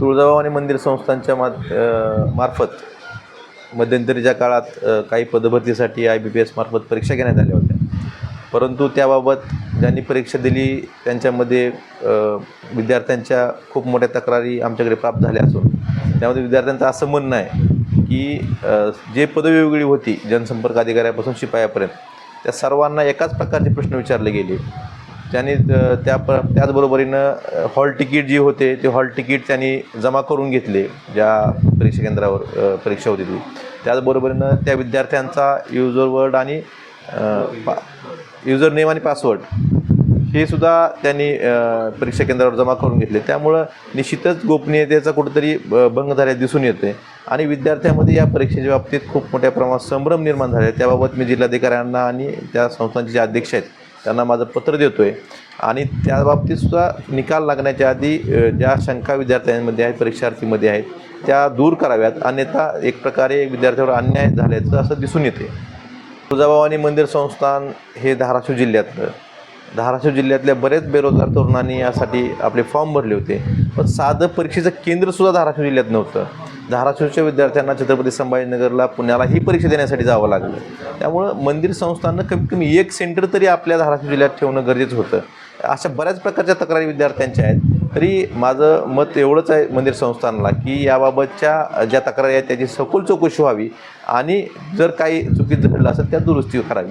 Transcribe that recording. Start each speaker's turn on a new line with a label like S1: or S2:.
S1: तुळजाभवानी मंदिर संस्थांच्या मा मार्फत मध्यंतरीच्या काळात काही पदभरतीसाठी आय बी पी एस मार्फत परीक्षा घेण्यात आल्या होत्या. परंतु त्याबाबत ज्यांनी परीक्षा दिली त्यांच्यामध्ये विद्यार्थ्यांच्या खूप मोठ्या तक्रारी आमच्याकडे प्राप्त झाल्या असून त्यामध्ये विद्यार्थ्यांचं असं म्हणणं आहे की जे पदवी वेगळी होती जनसंपर्क अधिकाऱ्यापासून शिपायापर्यंत त्या सर्वांना एकाच प्रकारचे प्रश्न विचारले गेले. त्यांनी त्या प त्याचबरोबरीनं हॉल तिकीट जी होते ते हॉल तिकीट त्यांनी जमा करून घेतले ज्या परीक्षा केंद्रावर परीक्षा होती ती. त्याचबरोबरीनं त्या विद्यार्थ्यांचा युजर वर्ड आणि पा युजर नेम आणि पासवर्ड हे सुद्धा त्यांनी परीक्षा केंद्रावर जमा करून घेतले. त्यामुळं निश्चितच गोपनीयतेचा कुठंतरी भंग झाल्या दिसून येते आणि विद्यार्थ्यांमध्ये या परीक्षेच्या बाबतीत खूप मोठ्या प्रमाणात संभ्रम निर्माण झाले आहे. त्याबाबत मी जिल्हाधिकाऱ्यांना आणि त्या संस्थांचे जे अध्यक्ष आहेत त्यांना माझं पत्र देतो आहे आणि त्या बाबतीत सुद्धा निकाल लागण्याच्या आधी ज्या शंका विद्यार्थ्यांमध्ये आहेत परीक्षार्थीमध्ये आहेत त्या दूर कराव्यात. अन्यथा एक प्रकारे विद्यार्थ्यावर अन्याय झाल्याचं असं दिसून येते तुळजाभवानी मंदिर संस्थान हे धाराशिव जिल्ह्यातलं. धाराशिव जिल्ह्यातल्या बरेच बेरोजगार तरुणांनी यासाठी आपले फॉर्म भरले होते. पण साधं परीक्षेचं केंद्रसुद्धा धाराशिव जिल्ह्यात नव्हतं. धाराशिवच्या विद्यार्थ्यांना छत्रपती संभाजीनगरला पुण्याला ही परीक्षा देण्यासाठी जावं लागलं. त्यामुळं मंदिर संस्थानं कमीत कमी एक सेंटर तरी आपल्या धाराशिव जिल्ह्यात ठेवणं गरजेचं होतं. अशा बऱ्याच प्रकारच्या तक्रारी विद्यार्थ्यांच्या आहेत. तरी माझं मत एवढंच आहे मंदिर संस्थांना की याबाबतच्या ज्या तक्रारी आहेत त्याची सखोल चौकशी व्हावी आणि जर काही चुकीचं घडलं असेल त्या दुरुस्ती करावी.